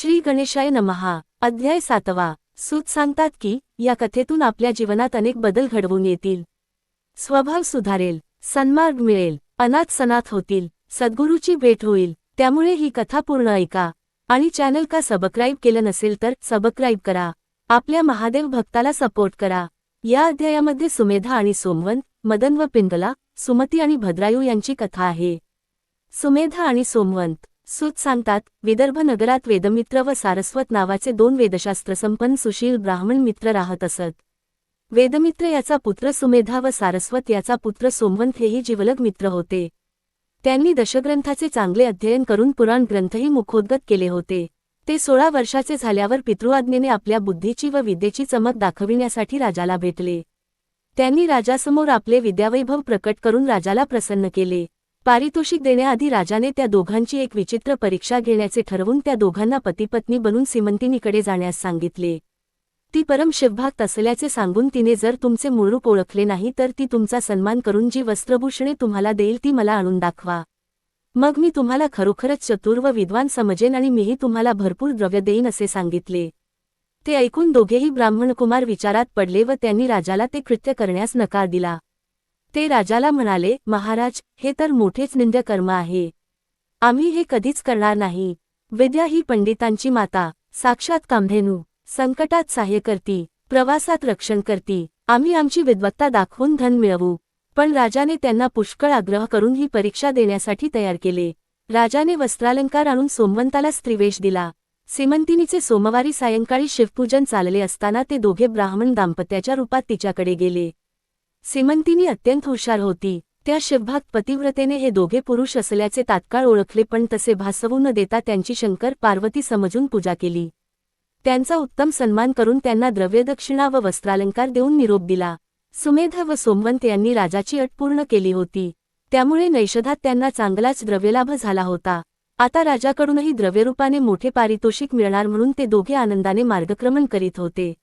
श्री गणेशाय नमहा. अध्याय सातवा. सूत सांगतात की या कथेतून आपल्या जीवनात अनेक बदल घडवून येतील. स्वभाव सुधारेल सन्मार्ग मिळेल अनाथ सनाथ होतील सद्गुरूची भेट होईल त्यामुळे ही कथा पूर्ण ऐका. आणि चॅनल का सबस्क्राईब केलं नसेल तर सबस्क्राईब करा. आपल्या महादेव भक्ताला सपोर्ट करा. या अध्यायामध्ये सुमेधा आणि सोमवंत मदन व पिंगला सुमती आणि भद्रायू यांची कथा आहे. सुमेधा आणि सोमवंत. सूत सांगतात विदर्भ नगरात वेदमित्र व सारस्वत नावाचे दोन वेदशास्त्रसंपन्न सुशील ब्राह्मण मित्र राहत असत. वेदमित्र याचा पुत्र सुमेधा व सारस्वत याचा पुत्र सोमवंत हेही जिवलग मित्र होते. त्यांनी दशग्रंथाचे चांगले अध्ययन करून पुराण ग्रंथही मुखोद्गत केले होते. ते सोळा वर्षाचे झाल्यावर पितृआज्ञेने आपल्या बुद्धीची व विद्येची चमक दाखविण्यासाठी राजाला भेटले. त्यांनी राजासमोर आपले विद्यावैभव प्रकट करून राजाला प्रसन्न केले. पारितोषिक देण्याआधी राजाने त्या दोघांची एक विचित्र परीक्षा घेण्याचे ठरवून त्या दोघांना पतीपत्नी बनून सिमंतिनीकडे जाण्यास सांगितले. ती परम शिवभाक्त असल्याचे सांगून तिने जर तुमचे मूळरूप ओळखले नाही तर ती तुमचा सन्मान करून जी वस्त्रभूषणे तुम्हाला देईल ती मला आणून दाखवा. मग मी तुम्हाला खरोखरच चतुर व विद्वान समजेन आणि मीही तुम्हाला भरपूर द्रव्य देईन असे सांगितले. ते ऐकून दोघेही ब्राह्मणकुमार विचारात पडले व त्यांनी राजाला ते कृत्य करण्यास नकार दिला. ते राजाला म्हणाले महाराज हे तर मोठेच निंद्य कर्म आहे. आम्ही हे कधीच करणार नाही. विद्या ही पंडितांची माता. साक्षात कांभेनू संकटात सहाय्य करती. प्रवासात रक्षण करती. आम्ही आमची विद्वत्ता दाखवून धन मिळवू. पण राजाने त्यांना पुष्कळ आग्रह करून ही परीक्षा देण्यासाठी तयार केले. राजाने वस्त्रालंकार आणून सोमवंताला स्त्रीवेश दिला. सिमंतिनीचे सोमवारी सायंकाळी शिवपूजन चालले असताना ते दोघे ब्राह्मण दाम्पत्याच्या रूपात तिच्याकडे गेले. सिमंतिनी अत्यंत हुशार होती. त्या शिवभाग पतिव्रतेने हे दोघे पुरुष असल्याचे तात्काळ ओळखले पण तसे भासवू न देता त्यांची शंकर पार्वती समजून पूजा केली. त्यांचा उत्तम सन्मान करून त्यांना द्रव्यदक्षिणा व वस्त्रालंकार देऊन निरोप दिला. सुमेध व सोमवंत यांनी राजाची अट पूर्ण केली होती. त्यामुळे नैषधात त्यांना चांगलाच द्रव्यलाभ झाला होता. आता राजाकडूनही द्रव्यरूपाने मोठे पारितोषिक मिळणार म्हणून ते दोघे आनंदाने मार्गक्रमण करीत होते.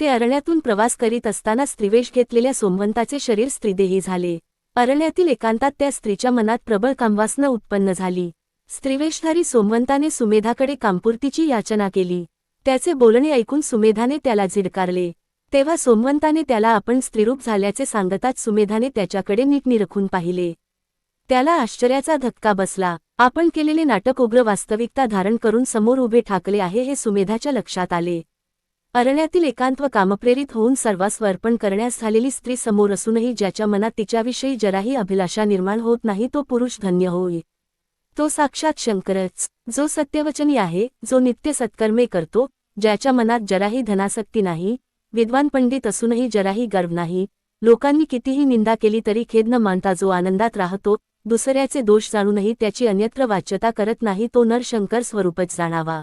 ते अरण्यातून प्रवास करीत असताना स्त्रीवेश घेतलेल्या सोमवंताचे शरीर स्त्रीदेही झाले. अरण्यातील एकांतात त्या स्त्रीच्या मनात प्रबळ कामवासना उत्पन्न झाली. स्त्रीवेशधारी सोमवंताने सुमेधाकडे कामपूर्तीची याचना केली. त्याचे बोलणे ऐकून सुमेधाने त्याला झिडकारले. तेव्हा सोमवंताने त्याला आपण स्त्रीरूप झाल्याचे सांगताच सुमेधाने त्याच्याकडे नीट निरखून पाहिले. त्याला आश्चर्याचा धक्का बसला. आपण केलेले नाटक उग्र वास्तविकता धारण करून समोर उभे ठाकले आहे हे सुमेधाच्या लक्षात आले. अरण्यातील एकांत व कामप्रेरित होऊन सर्वास्व अर्पण करण्यास झालेली स्त्री समोर असूनही ज्याच्या मनात तिच्याविषयी जराही अभिलाषा निर्माण होत नाही तो पुरुष धन्य होई तो साक्षात शंकरच. जो सत्यवचनी आहे जो नित्य सत्कर्मे करतो ज्याच्या मनात जराही धनासक्ती नाही विद्वान पंडित असूनही जराही गर्व नाही लोकांनी कितीही निंदा केली तरी खेद न मानता जो आनंदात राहतो दुसऱ्याचे दोष जाणूनही त्याची अन्यत्र वाच्यता करत नाही तो नरशंकर स्वरूपच जाणावा.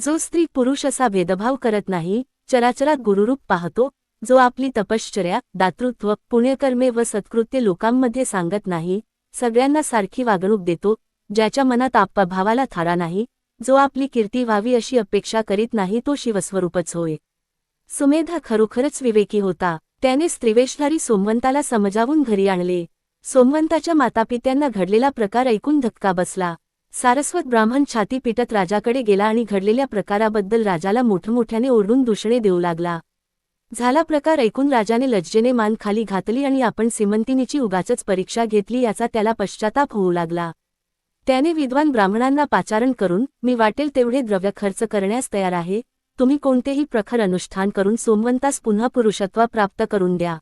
जो स्त्री पुरुष असा भेदभाव करत नाही चराचरात गुरुरूप पाहतो जो आपली तपश्चर्या दातृत्व पुण्यकर्मे व सत्कृत्य लोकांमध्ये सांगत नाही सगळ्यांना सारखी वागणूक देतो ज्याच्या मनात आप्पाभावाला थारा नाही जो आपली कीर्ती व्हावी अशी अपेक्षा करीत नाही तो शिवस्वरूपच होय. सुमेधा खरोखरच विवेकी होता त्याने स्त्रिवेशधारी सोमवंताला समजावून घरी आणले. सोमवंताच्या मातापित्यांना घडलेला प्रकार ऐकून धक्का बसला. सारस्वत ब्राह्मण छाती पिटत राजाकडे गेला आणि घडलेल्या प्रकाराबद्दल राजाला मोठमोठ्याने ओरडून दूषणे देऊ लागला. झाला प्रकार ऐकून राजाने लज्जेने मान खाली घातली आणि आपण सिमंतिनीची उगाचच परीक्षा घेतली याचा त्याला पश्चाताप होऊ लागला. त्याने विद्वान ब्राह्मणांना पाचारण करून मी वाटेल तेवढे द्रव्य खर्च करण्यास तयार आहे. तुम्ही कोणतेही प्रखर अनुष्ठान करून सोमवंतास पुन्हा पुरुषत्वा प्राप्त करून द्या.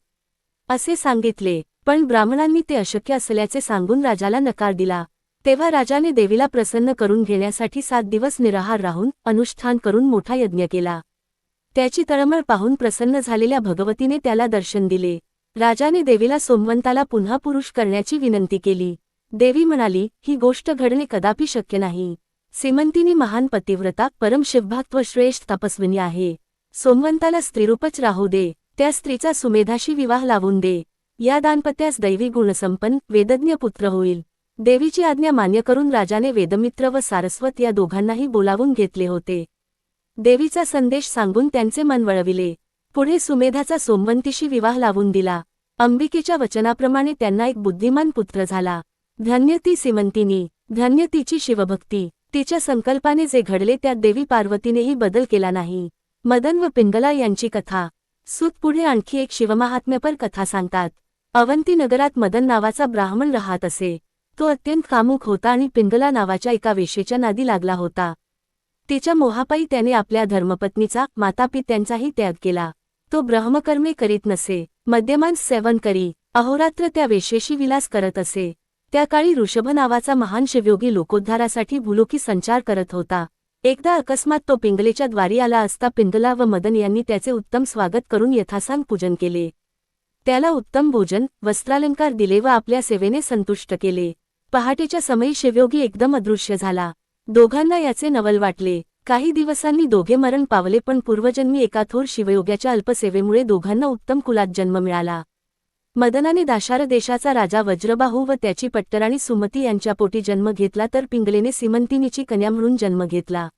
असे सांगितले. पण ब्राह्मणांनी ते अशक्य असल्याचे सांगून राजाला नकार दिला. तेव्हा राजाने देवीला प्रसन्न करून घेण्यासाठी सात दिवस निराहार राहून अनुष्ठान करून मोठा यज्ञ केला. त्याची तळमळ पाहून प्रसन्न झालेल्या भगवतीने त्याला दर्शन दिले. राजाने देवीला सोमवंताला पुन्हा पुरुष करण्याची विनंती केली. देवी म्हणाली ही गोष्ट घडणे कदापि शक्य नाही. सिमंतिनी महान पतिव्रता परम श्रेष्ठ तपस्विनी आहे. सोमवंताला स्त्रीरूपच राहू दे. त्या स्त्रीचा सुमेधाशी विवाह लावून दे. या दानपत्यास दैवी गुणसंपन्न वेदज्ञ पुत्र होईल. देवीची आज्ञा मान्य करून राजाने वेदमित्र व सारस्वत या दोघांनाही बोलावून घेतले होते. देवीचा संदेश सांगून त्यांचे मन वळविले. पुढे सुमेधाचा सोमवंतीशी विवाह लावून दिला. अंबिकेच्या वचनाप्रमाणे त्यांना एक बुद्धिमान पुत्र झाला. धन्य ती सिमंतिनी धन्य तिची शिवभक्ती. तिच्या संकल्पाने जे घडले त्यात देवी पार्वतीनेही बदल केला नाही. मदन व पिंगला यांची कथा. सुत पुढे आणखी एक शिवमहात्म्यपर कथा सांगतात. अवंती नगरात मदन नावाचा ब्राह्मण राहत असे. तो अत्यंत कामुक होता आणि पिंगला नावाच्या एका वेशेच्या नादी लागला होता. तिच्या मोहापायी त्याने आपल्या धर्मपत्नीचा मातापित्यांचाही त्याग केला. तो ब्रह्मकर्मे करीत नसे मद्यमान सेवन करी अहोरात्र त्या वेशेशी विलास करत असे. त्या काळी ऋषभ नावाचा महान शिवयोगी लोकोद्धारासाठी भुलोकी संचार करत होता. एकदा अकस्मात तो पिंगलेच्या द्वारी आला असता पिंगला व मदन यांनी त्याचे उत्तम स्वागत करून यथासांग पूजन केले. त्याला उत्तम भोजन वस्त्रालंकार दिले व आपल्या सेवेने संतुष्ट केले. पहाटेच्या समयी शिवयोगी एकदम अदृश्य झाला. दोघांना याचे नवल वाटले. काही दिवसांनी दोघे मरण पावले पण पूर्वजन्मी एका थोर शिवयोग्याच्या अल्पसेवेमुळे दोघांना उत्तम कुलात जन्म मिळाला. मदनाने दाशार देशाचा राजा वज्रबाहू व त्याची पट्टराणी सुमती यांच्या पोटी जन्म घेतला तर पिंगलेने सिमंतिनीची कन्या म्हणून जन्म घेतला.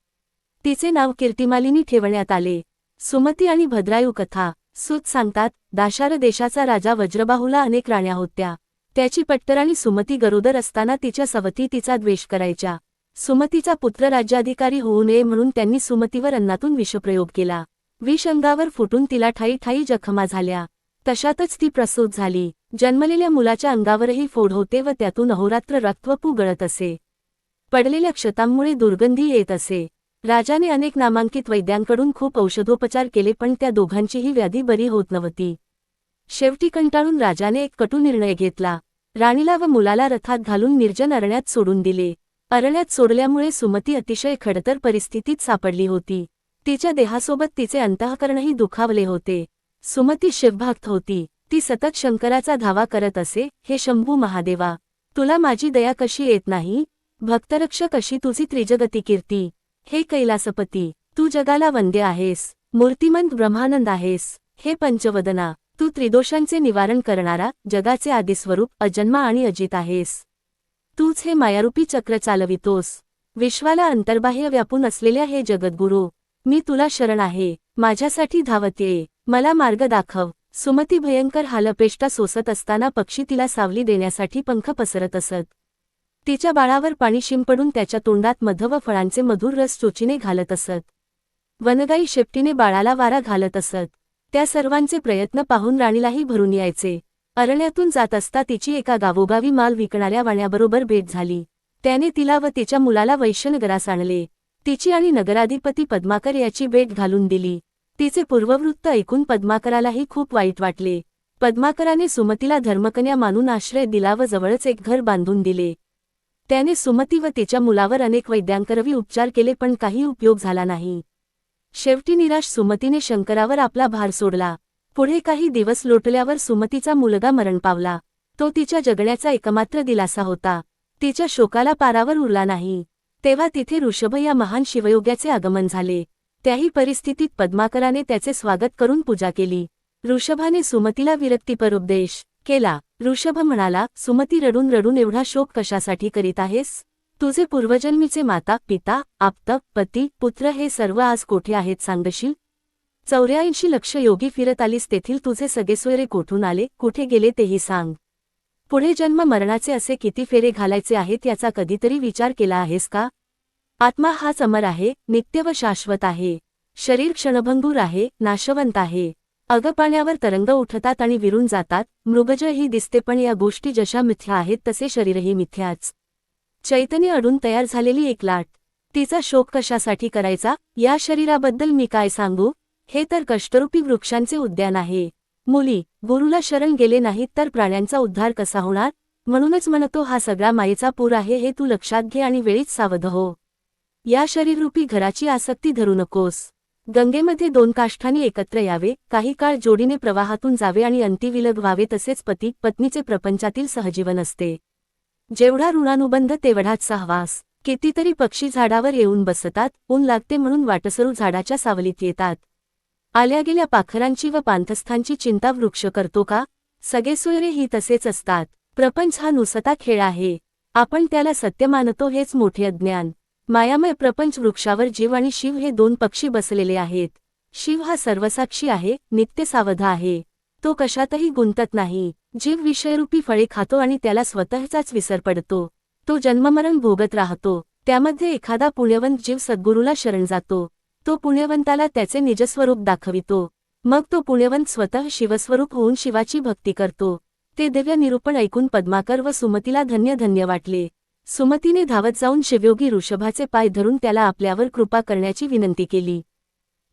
तिचे नाव कीर्तिमालिनी ठेवण्यात आले. सुमती आणि भद्रायू कथा सूत सांगतात दाशार देशाचा राजा वज्रबाहूला अनेक राण्या होत्या. त्याची पट्टराणी सुमती गरोदर असताना तिच्या सवती तिचा द्वेष करायच्या. सुमतीचा पुत्र राज्याधिकारी होऊ नये म्हणून त्यांनी सुमतीवर अन्नातून विषप्रयोग केला. विष अंगावर फुटून तिला ठाई ठाई जखमा झाल्या. तशातच ती प्रसूत झाली. जन्मलेल्या मुलाच्या अंगावरही फोड होते व त्यातून अहोरात्र रक्तवपू गळत असे. पडलेल्या क्षतांमुळे दुर्गंधी येत असे. राजाने अनेक नामांकित वैद्यांकडून खूप औषधोपचार केले पण त्या दोघांचीही व्याधी बरी होत नव्हती. शेवटी कंटाळून राजाने एक कटू निर्णय घेतला. राणीला व मुलाला रथात घालून निर्जन अरण्यात सोडून दिले. अरण्यात सोडल्यामुळे सुमती अतिशय खडतर परिस्थितीत सापडली होती. तिच्या देहासोबत तिचे अंतःकरणही दुखावले होते. सुमती शिवभक्त होती. ती सतत शंकराचा धावा करत असे हे शंभू महादेवा तुला माझी दया कशी येत नाही? भक्तरक्षक अशी तुझी त्रिजगती कीर्ती. हे कैलासपती तू जगाला वंद्य आहेस. मूर्तिमंत ब्रह्मानंद आहेस. हे पंचवदना तू त्रिदोषांचे निवारण करणारा जगाचे आदिस्वरूप अजन्मा आणि अजित आहेस. तूच हे मायारूपी चक्र चालवितोस. विश्वाला अंतर्बाह्य व्यापून असलेल्या हे जगद्गुरू मी तुला शरण आहे. माझ्यासाठी धावत ये. मला मार्ग दाखव. सुमती भयंकर हालपेष्टा सोसत असताना पक्षी तिला सावली देण्यासाठी पंख पसरत असत. तिच्या बाळावर पाणी शिंपडून त्याच्या तोंडात मध व फळांचे मधुर रस चोचीने घालत असत. वनगाई शेपटीने बाळाला वारा घालत असत. त्या सर्वांचे प्रयत्न पाहून राणीलाही भरून यायचे. अरण्यातून जात असता तिची एका गावोगावी माल विकणाऱ्या वाण्याबरोबर भेट झाली. त्याने तिला व तिच्या मुलाला वैश्यनगरास आणले. तिची आणि नगराधिपती पद्माकर याची भेट घालून दिली. तिचे पूर्ववृत्त ऐकून पद्माकरालाही खूप वाईट वाटले. पद्माकराने सुमतीला धर्मकन्या मानून आश्रय दिला व जवळच एक घर बांधून दिले. त्याने सुमती व तिच्या मुलावर अनेक वैद्यांकरवी उपचार केले पण काही उपयोग झाला नाही. शेवटी निराश सुमतीने शंकरावर आपला भार सोडला. पुढे काही दिवस लोटल्यावर सुमतीचा मुलगा मरण पावला. तो तिच्या जगण्याचा एकमात्र दिलासा होता. तिच्या शोकाला पारावर उरला नाही. तेव्हा तिथे ऋषभ या महान शिवयोग्याचे आगमन झाले. त्याही परिस्थितीत पद्माकराने त्याचे स्वागत करून पूजा केली. ऋषभाने सुमतीला विरक्तीपर केला. ऋषभ म्हणाला सुमती रडून रडून एवढा शोक कशासाठी करीत आहेस? तुझे पूर्वजन्मीचे माता पिता आप्त पती पुत्र हे सर्व आज कोठे आहेत सांगशील? चौऱ्याऐंशी लक्ष योगी फिरत आलीस तेथील तुझे सगळे सोयरे कोठून आले कुठे गेले तेही सांग. पुढे जन्म मरणाचे असे किती फेरे घालायचे आहेत याचा कधीतरी विचार केला आहेस का? आत्मा हाच अमर आहे नित्य व शाश्वत आहे. शरीर क्षणभंगूर आहे नाशवंत आहे. अगपाण्यावर तरंग उठतात आणि विरून जातात मृगजही दिसते पण या गोष्टी जशा मिथ्या आहेत तसे शरीरही मिथ्याच. चैतन्य अडून तयार झालेली एक लाट. तिचा शोक कशासाठी करायचा? या शरीराबद्दल मी काय सांगू? हे तर कष्टरूपी वृक्षांचे उद्यान आहे. मुली गुरुला शरण गेले नाहीत तर प्राण्यांचा उद्धार कसा होणार? म्हणूनच म्हणतो हा सगळा मायेचा पूर आहे हे तू लक्षात घे आणि वेळीच सावध हो. या शरीररूपी घराची आसक्ती धरू नकोस. गंगेमध्ये दोन काष्ठांनी एकत्र यावे काही काळ जोडीने प्रवाहातून जावे आणि अंतिविलग व्हावे तसेच पती पत्नीचे प्रपंचातील सहजीवन असते. जेवढा ऋणानुबंध तेवढाच सहवास. कितीतरी पक्षी झाडावर येऊन बसतात ऊन लागते म्हणून वाटसरू झाडाच्या सावलीत येतात. आल्या गेल्या पाखरांची व पांथस्थांची चिंता वृक्ष करतो का? सगळे सोयरे ही तसेच असतात. प्रपंच हा नुसता खेळ आहे. आपण त्याला सत्य मानतो हेच मोठे अज्ञान. मायामय प्रपंच वृक्षावर जीव आणि शिव हे दोन पक्षी बसलेले आहेत. शिव हा सर्वसाक्षी आहे नित्य सावध आहे. तो कशातही गुंतत नाही. जीव विषयरूपी फळे खातो आणि त्याला स्वतःचाच विसर पडतो. तो जन्ममरण भोगत राहतो. त्यामध्ये एखादा पुण्यवंत जीव सद्गुरूला शरण जातो. तो पुण्यवंताला त्याचे निजस्वरूप दाखवितो. मग तो पुण्यवंत स्वतः शिवस्वरूप होऊन शिवाची भक्ती करतो. ते दिव्य निरूपण ऐकून पद्माकर व सुमतीला धन्य धन्य वाटले. सुमतीने धावत जाऊन शिवयोगी ऋषभाचे पाय धरून त्याला आपल्यावर कृपा करण्याची विनंती केली.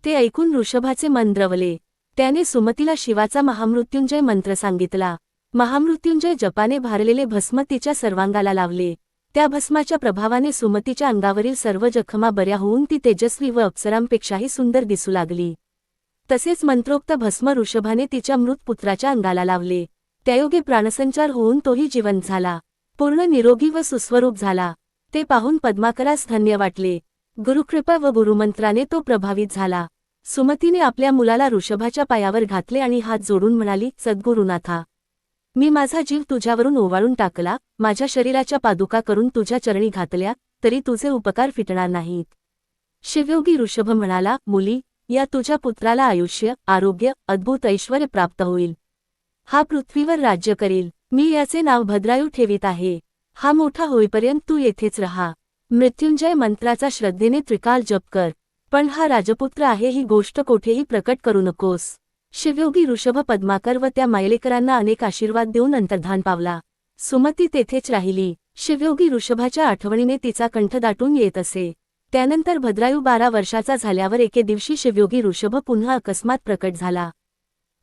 ते ऐकून ऋषभाचे मन द्रवले. त्याने सुमतीला शिवाचा महामृत्युंजय मंत्र सांगितला. महामृत्युंजय जपाने भारलेले भस्म तिच्या सर्वांगाला लावले. त्या भस्माच्या प्रभावाने सुमतीच्या अंगावरील सर्व जखमा बऱ्या होऊन ती तेजस्वी व अप्सरांपेक्षाही सुंदर दिसू लागली. तसेच मंत्रोक्त भस्म ऋषभाने तिच्या मृत पुत्राच्या अंगाला लावले. त्यायोगे प्राणसंचार होऊन तोही जिवंत झाला. पूर्ण निरोगी व सुस्वरूप झाला. ते पाहून पद्माकरास धन्य वाटले. गुरुकृपा व गुरुमंत्राने तो प्रभावित झाला. सुमतीने आपल्या मुलाला ऋषभाच्या पायावर घातले आणि हात जोडून म्हणाली सद्गुरुनाथा मी माझा जीव तुझ्यावरून ओवाळून टाकला माझ्या शरीराच्या पादुका करून तुझ्या चरणी घातल्या तरी तुझे उपकार फिटणार नाहीत. शिवयोगी ऋषभ म्हणाला मुली या तुझ्या पुत्राला आयुष्य आरोग्य अद्भुत ऐश्वर प्राप्त होईल. हा पृथ्वीवर राज्य करील. मी याचे नाव भद्रायू ठेवीत आहे. हा मोठा होईपर्यंत तू येथेच रहा. मृत्युंजय मंत्राचा श्रद्धेने त्रिकाल जप कर. पण हा राजपुत्र आहे ही गोष्ट कोठेही प्रकट करू नकोस. शिवयोगी ऋषभ पद्माकर व त्या मायलेकरांना अनेक आशीर्वाद देऊन अंतर्धान पावला. सुमती तेथेच राहिली. शिवयोगी ऋषभाच्या आठवणीने तिचा कंठ दाटून येत असे. त्यानंतर भद्रायू बारा वर्षाचा झाल्यावर एके दिवशी शिवयोगी ऋषभ पुन्हा अकस्मात प्रकट झाला.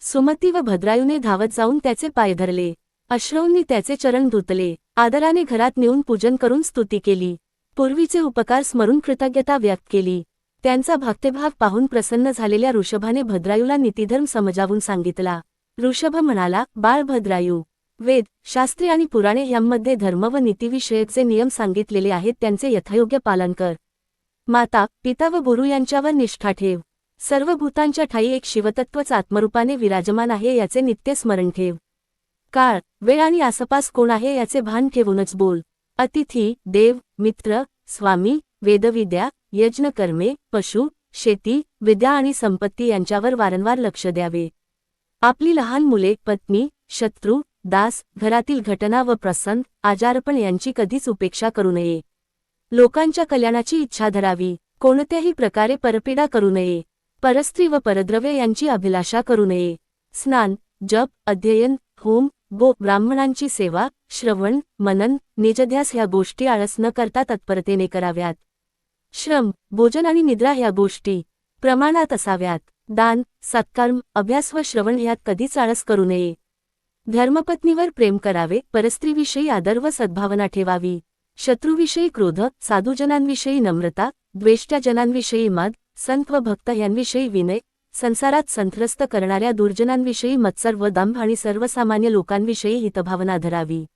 सुमती व भद्रायूने धावत जाऊन त्याचे पाय धरले. अश्रऊंनी त्याचे चरण धुतले. आदराने घरात नेऊन पूजन करून स्तुती केली. पूर्वीचे उपकार स्मरून कृतज्ञता व्यक्त केली. त्यांचा भक्तिभाव पाहून प्रसन्न झालेल्या ऋषभाने भद्रायूला नीतिधर्म समजावून सांगितला. ऋषभ म्हणाला बाळ भद्रायू वेद शास्त्री आणि पुराणे यांमध्ये धर्म व नीतीविषयक जे नियम सांगितलेले आहेत त्यांचे यथायोग्य पालन कर. माता पिता व गुरु यांच्यावर निष्ठा ठेव. सर्व भूतांच्या ठाई एक शिवतत्वच आत्मरूपाने विराजमान आहे याचे नित्य स्मरण ठेव. काळ वेळ आणि आसपास कोण आहे याचे भान ठेवूनच बोल. अतिथी देव मित्र स्वामी वेदविद्या यज्ञकर्मे पशु शेती विद्या आणि संपत्ती यांच्यावर वारंवार लक्ष द्यावे. आपली लहान मुले पत्नी शत्रू दास घरातील घटना व प्रसंग आजारपण यांची कधीच उपेक्षा करू नये. लोकांच्या कल्याणाची इच्छा धरावी. कोणत्याही प्रकारे परपीडा करू नये. परस्त्री व परद्रव्य यांची अभिलाषा करू नये. स्नान जप अध्ययन होम गो ब्राह्मणांची सेवा श्रवण मनन निजध्यास ह्या गोष्टी आळस न करता तत्परतेने कराव्यात. श्रम भोजन आणि निद्रा ह्या गोष्टी प्रमाणात असाव्यात. दान सत्कर्म अभ्यास व श्रवण ह्यात कधीच आळस करू नये. धर्मपत्नीवर प्रेम करावे परस्त्रीविषयी आदर व सद्भावना ठेवावी. शत्रूविषयी क्रोध साधूजनांविषयी नम्रता द्वेष्ट्या जनांविषयी मद संत व भक्त यांविषयी विनय संसारात संत्रस्त करणाऱ्या दुर्जनांविषयी मत्सर व दंभ आणि सर्वसामान्य लोकांविषयी हितभावना धरावी.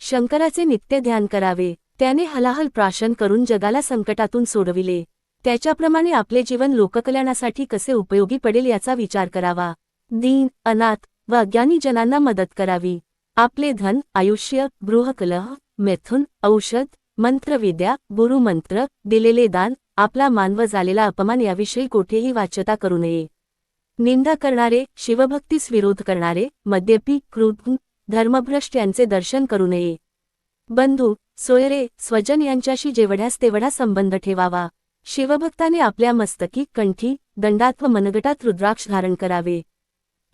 शंकराचे नित्य ध्यान करावे. त्याने हलाहल प्राशन करून जगाला संकटातून सोडविले. त्याच्याप्रमाणे आपले जीवन लोककल्याणासाठी कसे उपयोगी पडेल याचा विचार करावा. दीन अनाथ व अज्ञानी जनांना मदत करावी. आपले धन आयुष्य गृहकलह मेथुन औषध मंत्रविद्या गुरुमंत्र दिलेले दान आपला मानव झालेला अपमान याविषयी कोठेही वाच्यता करू नये. निंदा करणारे शिवभक्तीस विरोध करणारे मद्यपी क्रुद्ध धर्मभ्रष्ट यांचे दर्शन करू नये. बंधू सोयरे स्वजन यांच्याशी जेवढ्यास तेवढा संबंध ठेवावा. शिवभक्ताने आपल्या मस्तकी कंठी दंडात व मनगटात रुद्राक्ष धारण करावे.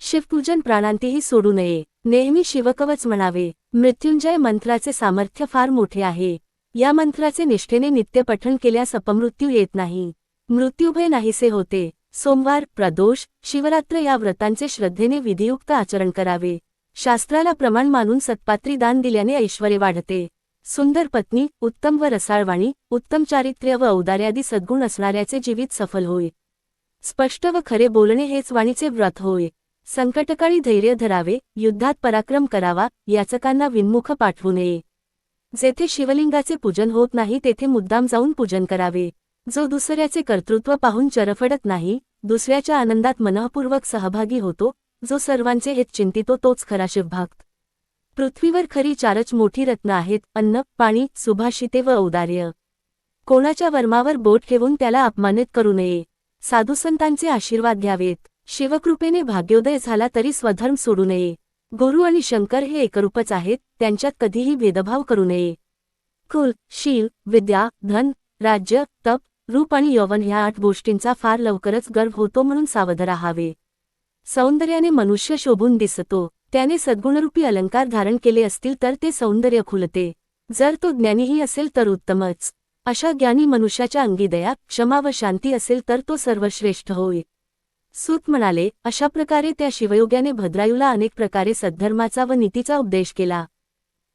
शिवपूजन प्राणांतीही सोडू नये. नेहमी शिवकवच म्हणावे. मृत्युंजय मंत्राचे सामर्थ्य फार मोठे आहे. या मंत्राचे निष्ठेने नित्य पठण केल्यास अपमृत्यू येत नाही. मृत्यूभय नाहीसे होते. सोमवार प्रदोष शिवरात्र या व्रतांचे श्रद्धेने विधियुक्त आचरण करावे. शास्त्राला प्रमाण मानून सत्पात्री दान दिल्याने ऐश्वर्य वाढते. सुंदर पत्नी उत्तम व रसाळवाणी उत्तम चारित्र्य व औदार्यादी सद्गुण असणाऱ्याचे जीवित सफल होय. स्पष्ट व खरे बोलणे हेच वाणीचे व्रत होय. संकटकाळी धैर्य धरावे युद्धात पराक्रम करावा याचकांना विन्मुख पाठवू नये. जेथे शिवलिंगाचे पूजन होत नाही तेथे मुद्दाम जाऊन पूजन करावे. जो दुसऱ्याचे कर्तृत्व पाहून चरफडत नाही दुसऱ्याच्या आनंदात मनःपूर्वक सहभागी होतो जो सर्वांचे हित चिंतितो तोच खरा शिवभक्त. पृथ्वीवर खरी चारच मोठी रत्न आहेत अन्न पाणी सुभाषिते व औदार्य. कोणाच्या वर्मावर बोट ठेवून त्याला अपमानित करू नये. साधुसंतांचे आशीर्वाद घ्यावेत. शिवकृपेने भाग्योदय झाला तरी स्वधर्म सोडू नये. गुरु आणि शंकर हे एकरूपच आहेत त्यांच्यात कधीही भेदभाव करू नये. कुल शील विद्या धन राज्य तप रूप आणि यौवन ह्या आठ गोष्टींचा फार लवकरच गर्व होतो म्हणून सावध राहावे. सौंदर्याने मनुष्य शोभून दिसतो. त्याने सद्गुणरूपी अलंकार धारण केले असतील तर ते सौंदर्य खुलते. जर तो ज्ञानीही असेल तर उत्तमच. अशा ज्ञानी मनुष्याच्या अंगी दया क्षमा व शांती असेल तर तो सर्वश्रेष्ठ होय. सूत म्हणाले अशा प्रकारे त्या शिवयोग्याने भद्रायूला अनेक प्रकारे सद्धर्माचा व नीतीचा उपदेश केला.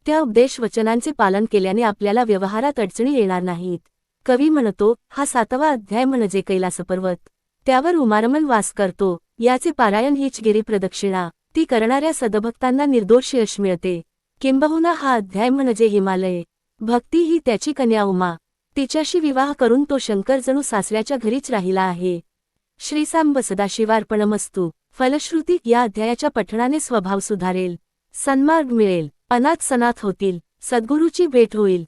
त्या उपदेश वचनांचे पालन केल्याने आपल्याला व्यवहारात अडचणी येणार नाहीत. कवी म्हणतो हा सातवा अध्याय म्हणजे कैलासपर्वत. त्यावर उमारमल वास करतो. याचे पारायण हीच गिरी प्रदक्षिणा ती करणाऱ्या सदभक्तांना निर्दोष यश मिळते. किंबहुना हा अध्याय म्हणजे हिमालय. भक्ती ही त्याची कन्या उमा. तिच्याशी विवाह करून तो शंकर जणू सासऱ्याच्या घरीच राहिला आहे. श्रीसांब सदाशिवार्पणमस्तू. फलश्रुती या अध्यायाच्या पठणाने स्वभाव सुधारेल. सन्मार्ग मिळेल. अनाथ सनाथ होतील. सद्गुरूची भेट होईल.